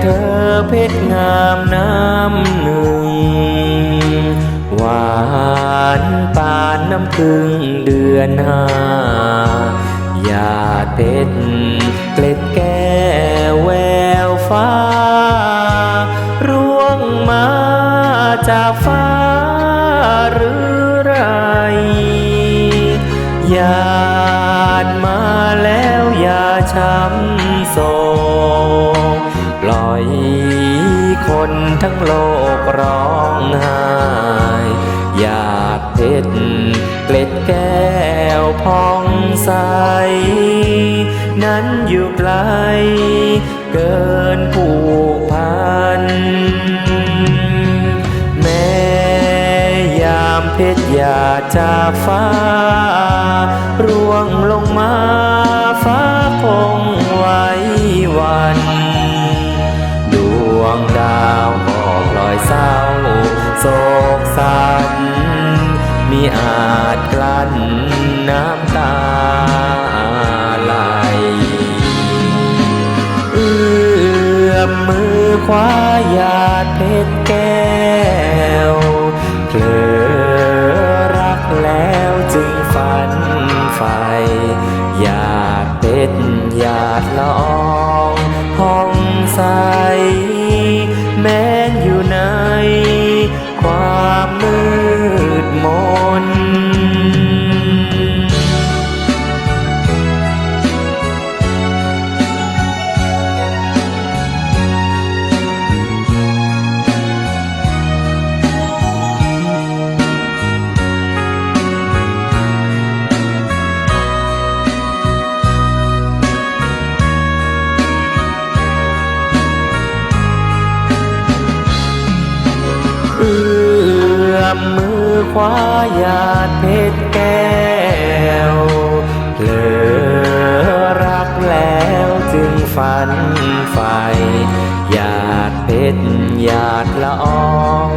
เธอเพชรงามน้ำหนึ่ง หวานปานน้ำพึ่งเดือนห้าหยาดเพชรเกล็ดแก้วแววฟ้า ร่วงมาจากฟ้าหรือไรหยาดมาแล้วอย่าช้ำ โศกปล่อยคนทั้งโลกร้องไห้หยาดเพชรเกล็ดแก้วพองใส นั้นอยู่ไกล เกินผูกพัน แม้ยามเพชรหยาดจากฟ้า มีอาจกลั้นน้ำตาไหลเอื้อมมือคว้าหยาดเพชรแก้วเผลอรักแล้วจึงฝันใฝ่หยาดเพชรหยาดละอองห้องใสำมือคว้าหยาดเพชรแก้วเผลอรักแล้วจึงฝันใฝ่หยาดเพชรหยาดละออง